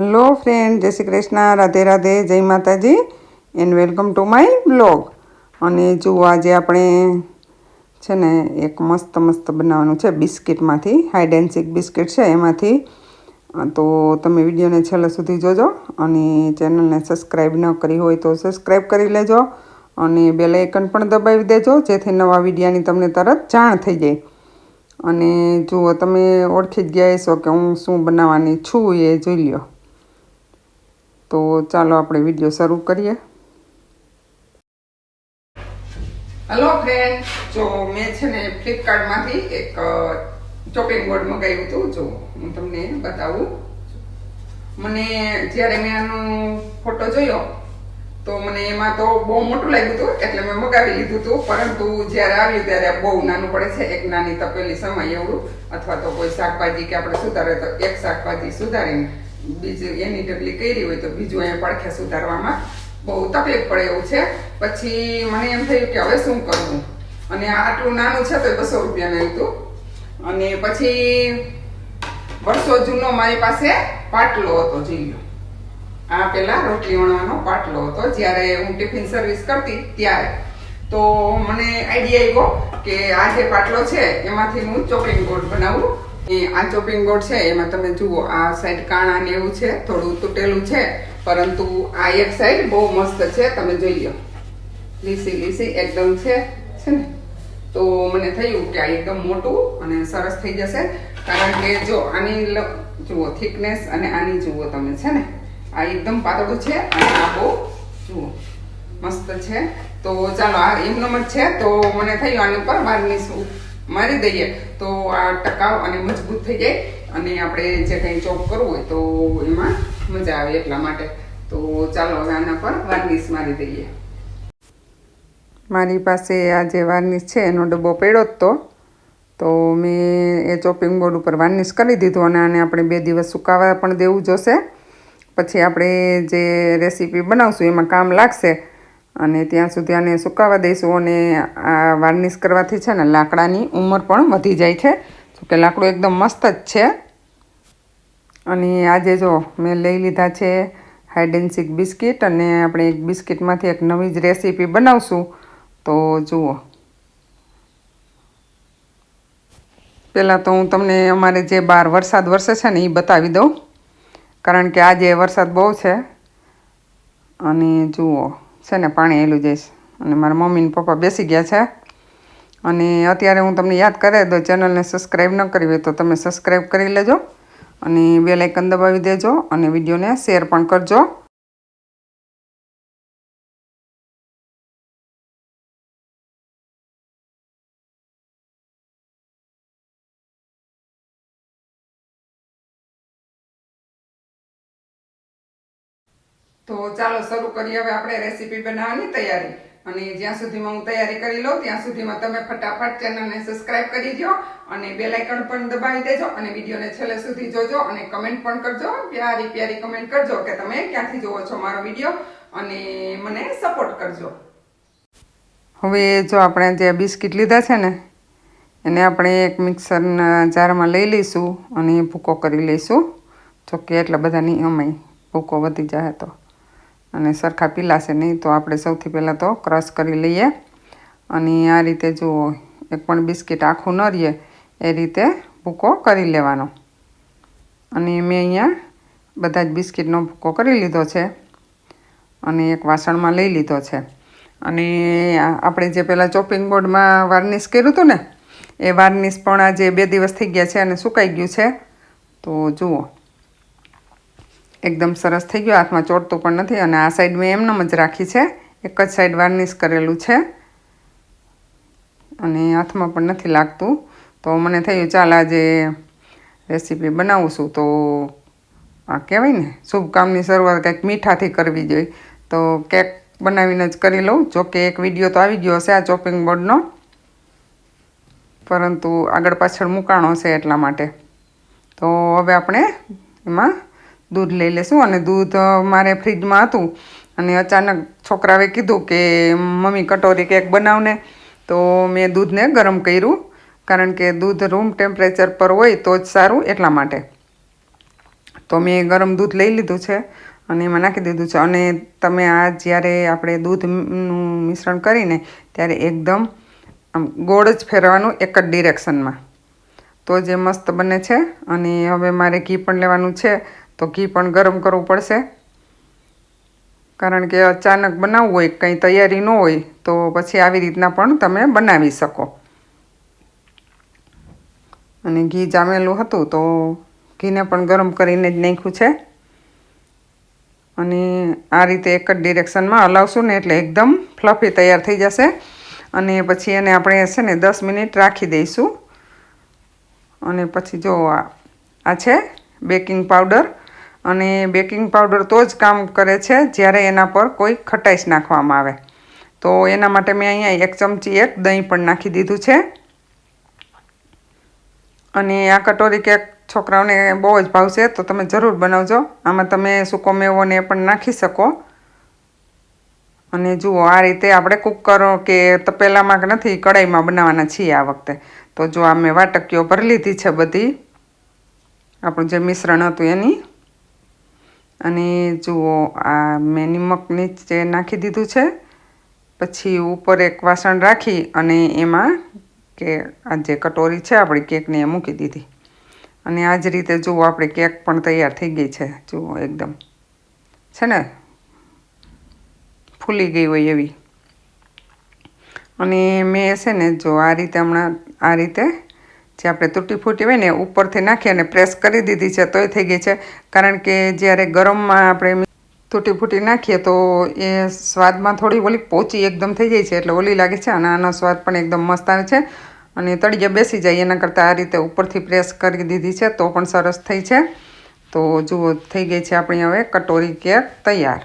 Hello friend જય શ્રી કૃષ્ણ. રાધે રાધે. જય Mataji. And welcome to my blog અને જુઓ આજે આપણે છે ને એક મસ્ત મસ્ત બનાવવાનું છે બિસ્કિટમાંથી. હાઈડ એન્ડ સીક બિસ્કિટ છે એમાંથી. તો તમે વિડીયોને છેલ્લે સુધી જોજો અને ચેનલને સબસ્ક્રાઈબ ન કરી હોય તો સબસ્ક્રાઈબ કરી લેજો અને બેલ આઇકન પણ દબાવી દેજો, જેથી નવા વિડીયાની તમને તરત જાણ થઈ જાય. અને જુઓ, તમે ઓળખી જ ગયા હશો કે હું શું બનાવવાની છું એ જોઈ લ્યો. તો ચાલો આપણે વીડિયો શરૂ કરીએ. હલો ફ્રેન્ડ જો મેં છે ને ફ્લિપકાર્ટમાંથી એક ચોપિંગ બોર્ડ મંગાવ્યું હતું. જો હું તમને બતાવું. મને જ્યારે મેં આનો ફોટો જોયો, તો મને એમાં તો બહુ મોટું લાગ્યું હતું, એટલે મેં મગાવી લીધું હતું. પરંતુ જ્યારે આવ્યું ત્યારે બહુ નાનું પડે છે. એક નાની તપેલી સમય એવડું અથવા તો કોઈ શાકભાજી કે આપણે સુધારે તો એક શાકભાજી સુધારીને બીજું એની ડબલી કરી હોય તો બીજું અહીંયા પડખે સુધારવામાં બહુ તકલીફ પડે એવું છે. પછી મને એમ થયું કે હવે શું કરવું? અને આટલું નાનું છે તો બસો બસો રૂપિયાનું હતું અને પછી વર્ષો જૂનો મારી પાસે પાટલો હતો જીલ્યો આ પેલા રોટલી વણવાનો પાટલો હતો, જ્યારે હું ટિફિન સર્વિસ કરતી ત્યારે. તો મને આઈડિયા આવ્યો કે આ જે પાટલો છે, એમાંથી હું ચોપિંગ બોર્ડ બનાવું. આ ચોપિંગ બોર્ડ છે, એમાં તમે જુઓ, આ સાઈડ કાણા ને એવું છે, થોડું તૂટેલું છે, પરંતુ આ એક સાઈડ બહુ મસ્ત છે, તમે જોઈ લો લીસી લીસી એકદમ છે છે ને? તો મને થયું કે આ એકદમ મોટું અને સરસ થઈ જશે, કારણ કે જો આની જુઓ થિકનેસ અને આની જુઓ તમે, છે ને? આ એકદમ પાતળું છે અને આ બહુ, જુઓ, મસ્ત છે. તો ચાલો, આ એમનો જ છે, તો મને થયું આની ઉપર વાર્નિશ મારી દઈએ, તો આ ટકાઉ અને મજબૂત થઈ જાય અને આપણે જે કંઈ ચોપ કરવું હોય તો એમાં મજા આવે એટલા માટે. તો ચાલો હવે આના પર વાર્નિશ મારી દઈએ. મારી પાસે આ જે વાર્નિશ છે, એનો ડબ્બો પડ્યો જ તો. તો મેં એ ચોપિંગ બોર્ડ ઉપર વાર્નિશ કરી દીધું અને આને આપણે બે દિવસ સુકાવા પણ દેવું જોશે પછી આપણે જે રેસીપી બનાવશું, એમાં કામ લાગશે. અને ત્યાં સુધી આને સુકાવા દઈશું અને આ વાર્નિશ કરવાથી છે ને લાકડાની ઉંમર પણ વધી જાય છે. જો કે લાકડું એકદમ મસ્ત જ છે. અને આજે જો મેં લઈ લીધા છે હાઇડ એન્ડ સીક બિસ્કિટ અને આપણે એક બિસ્કિટમાંથી એક નવી જ રેસીપી બનાવશું. તો જુઓ. પહેલાં તો હું તમને અમારે જે બહાર વરસાદ વરસે છે ને એ બતાવી દઉં. કારણ કે આજે વરસાદ બહુ છે. અને જુઓ. છે ને, પાણી એલું જઈશ. અને મારા મમ્મી ને પપ્પા બેસી ગયા છે. અને અત્યારે હું તમને યાદ કરાવી દઉં ચેનલને સબસ્ક્રાઈબ ન કરી હોય તો તમે સબસ્ક્રાઈબ કરી લેજો. અને બે લાઇકન દબાવી દેજો અને વિડીયોને શેર પણ કરજો. તો ચાલો શરૂ કરીએ. હવે આપણે રેસીપી બનાવવાની તૈયારી. અને જ્યાં સુધીમાં હું તૈયારી કરી લઉં, ત્યાં સુધીમાં તમે ફટાફટ ચેનલને સબસ્ક્રાઇબ કરી દો અને બે લાઇકન પણ દબાવી દેજો અને વિડીયોને છેલ્લે સુધી જોજો અને કમેન્ટ પણ કરજો. પ્યારી પ્યારી કમેન્ટ કરજો કે તમે ક્યાંથી જોવો છો મારો વીડિયો અને મને સપોર્ટ કરજો. હવે જો આપણે જે બિસ્કિટ લીધા છે ને, એને આપણે એક મિક્સરના જારમાં લઈ લઈશું અને ભૂકો કરી લઈશું. જોકે એટલા બધાની અમાય ભૂકો વધી જાય તો. અને સરખા પીલાશે નહીં, તો આપણે સૌથી પહેલાં તો ક્રશ કરી લઈએ. અને આ રીતે જુઓ એક પણ બિસ્કિટ આખું ન રહીએ એ રીતે ભૂકો કરી લેવાનો. અને મેં અહીંયા બધા જ બિસ્કિટનો ભૂકો કરી લીધો છે અને એક વાસણમાં લઈ લીધો છે. અને આપણે જે પહેલાં ચોપિંગ બોર્ડમાં વાર્નિશ કર્યું હતું ને, એ વાર્નિશ પણ આજે બે દિવસ થઈ ગયા છે અને સુકાઈ ગયું છે. તો જુઓ. એકદમ સરસ થઈ ગયો. હાથમાં ચોટતું પણ નથી અને આ સાઈડ મેં એમનેમ જ રાખી છે. એક જ સાઈડ વાર્નિશ કરેલું છે. અને હાથમાં પણ નથી લાગતું. તો મને થયું, ચાલ આજે રેસીપી બનાવું છું. તો આ કહેવાય ને શુભ કામની શરૂઆત કંઈક મીઠાથી કરવી જોઈએ. તો કેક બનાવીને જ કરી લઉં. જોકે એક વીડિયો તો આવી ગયો હશે આ ચોપિંગ બોર્ડનો પરંતુ આગળ પાછળ મૂકાણો છે એટલા માટે. તો હવે આપણે એમાં દૂધ લઈ લેશું અને દૂધ મારે ફ્રીજમાં હતું. અને અચાનક છોકરાએ કીધું કે, મમ્મી, કટોરી કેક બનાવને. તો મેં દૂધને ગરમ કર્યું, કારણ કે દૂધ રૂમ ટેમ્પરેચર પર હોય તો જ સારું એટલા માટે. તો મેં ગરમ દૂધ લઈ લીધું છે અને એમાં નાખી દીધું છે. અને તમે આ જ્યારે આપણે દૂધનું મિશ્રણ કરીને ત્યારે એકદમ, આમ, ગોળ જ ફેરવાનું એક જ ડિરેક્શનમાં તો જે મસ્ત બને છે. અને હવે મારે ઘી પણ લેવાનું છે. તો ઘી પણ ગરમ કરવું પડશે. કારણ કે અચાનક બનાવવું હોય, કંઈ તૈયારી ન હોય, તો પછી આવી રીતના પણ તમે બનાવી શકો. અને ઘી જામેલું હતું તો ઘીને પણ ગરમ કરીને જ નાખ્યું છે. અને આ રીતે એક જ ડિરેક્શનમાં હલાવશું ને એટલે એકદમ ફ્લફી તૈયાર થઈ જશે. અને પછી એને આપણે છે ને દસ મિનિટ રાખી દઈશું. અને પછી જો આ છે બેકિંગ પાવડર. અને બેકિંગ પાવડર તો જ કામ કરે છે, જ્યારે એના પર કોઈ ખટાઈશ નાખવામાં આવે. તો એના માટે મેં અહીંયા એક ચમચી એક દહીં પણ નાખી દીધું છે. અને આ કટોરી કેક છોકરાઓને બહુ જ ભાવશે, તો તમે જરૂર બનાવજો. આમાં તમે સૂકો મેવો ને એ પણ નાખી શકો. અને જુઓ, આ રીતે આપણે કુકર કે તપેલામાં કે નથી કડાઈમાં બનાવવાના છીએ આ વખતે. તો જો આ મેં વાટકીઓ ભરી લીધી છે બધી. આપણું જે મિશ્રણ હતું એની. અને જુઓ, આ મેં નિમક નીચે નાખી દીધું છે, પછી ઉપર એક વાસણ રાખી અને એમાં કે આ જે કટોરી છે આપણી કેકની એ મૂકી દીધી. અને આ જ રીતે જુઓ, આપણી કેક પણ તૈયાર થઈ ગઈ છે. જુઓ, એકદમ. છે ને? ફૂલી ગઈ હોય એવી. અને મેં છે ને, જો આ રીતે હમણાં આ રીતે જે આપણે તૂટી ફૂટી હોય ને ઉપરથી નાખી અને પ્રેસ કરી દીધી છે, તોય થઈ ગઈ છે. કારણ કે જ્યારે ગરમમાં આપણે તૂટી ફૂટી નાખીએ તો એ સ્વાદમાં થોડી ઓલી પોચી એકદમ થઈ જાય છે, એટલે ઓલી લાગે છે અને આનો સ્વાદ પણ એકદમ મસ્ત આવે છે. અને તળિયે બેસી જાય, એના કરતાં આ રીતે ઉપરથી પ્રેસ કરી દીધી છે, તો પણ સરસ થઈ છે. તો જુઓ, થઈ ગઈ છે આપણી હવે કટોરી કેક તૈયાર.